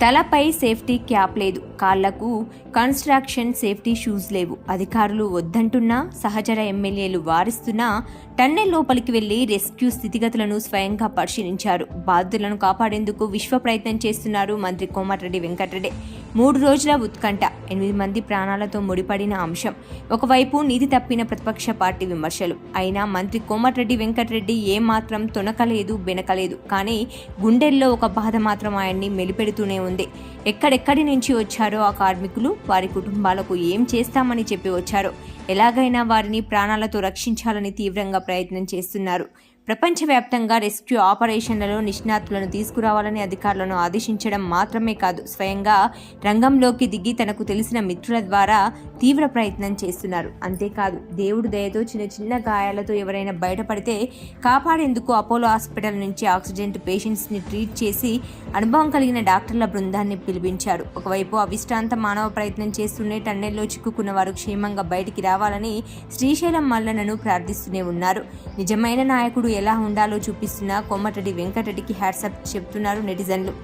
తలపై safety cap లేదు. కాళ్ళకు కన్స్ట్రక్షన్ సేఫ్టీ షూస్ లేవు. అధికారులు వద్దంటున్నా సహచర ఎమ్మెల్యేలు వారిస్తున్నా టన్నెల్ లోపలికి వెళ్ళి రెస్క్యూ స్థితిగతులను స్వయంగా పరిశీలించారు. బాధితులను కాపాడేందుకు విశ్వ ప్రయత్నం చేస్తున్నారు మంత్రి కోమటిరెడ్డి వెంకటరెడ్డి. మూడు రోజుల ఉత్కంఠ ఎనిమిది మంది ప్రాణాలతో ముడిపడిన అంశం. ఒకవైపు నీతి తప్పిన ప్రతిపక్ష పార్టీ విమర్శలు. అయినా మంత్రి కోమటిరెడ్డి వెంకటరెడ్డి ఏమాత్రం తొనకలేదు బెనకలేదు. కానీ గుండెల్లో ఒక బాధ మాత్రం ఆయన్ని మెలిపెడుతూనే ఉంది. ఎక్కడెక్కడి నుంచి వచ్చారో ఆ కార్మికులు వారి కుటుంబాలకు ఏం చేస్తామని చెప్పి వచ్చారో. ఎలాగైనా వారిని ప్రాణాలతో రక్షించాలని తీవ్రంగా ప్రయత్నం చేస్తున్నారు. ప్రపంచవ్యాప్తంగా రెస్క్యూ ఆపరేషన్లలో నిష్ణాతులను తీసుకురావాలని అధికారులను ఆదేశించడం మాత్రమే కాదు స్వయంగా రంగంలోకి దిగి తనకు తెలిసిన మిత్రుల ద్వారా తీవ్ర ప్రయత్నం చేస్తున్నారు. అంతేకాదు దేవుడు దయతో చిన్న చిన్న గాయాలతో ఎవరైనా బయటపడితే కాపాడేందుకు అపోలో హాస్పిటల్ నుంచి ఆక్సిజన్ పేషెంట్స్ని ట్రీట్ చేసి అనుభవం కలిగిన డాక్టర్ల బృందాన్ని పిలిపించారు. ఒకవైపు అవిశ్రాంత మానవ ప్రయత్నం చేస్తూనే టన్నెల్లో చిక్కుకున్న వారు క్షేమంగా బయటికి రావాలని శ్రీశైలం మల్లనను ప్రార్థిస్తూనే ఉన్నారు. నిజమైన నాయకుడు ఎలా ఉండాలో చూపిస్తున్న కొమ్మటడి వెంకటరెడ్డికి హ్యాట్సప్ చెప్తున్నారు నెటిజన్లు.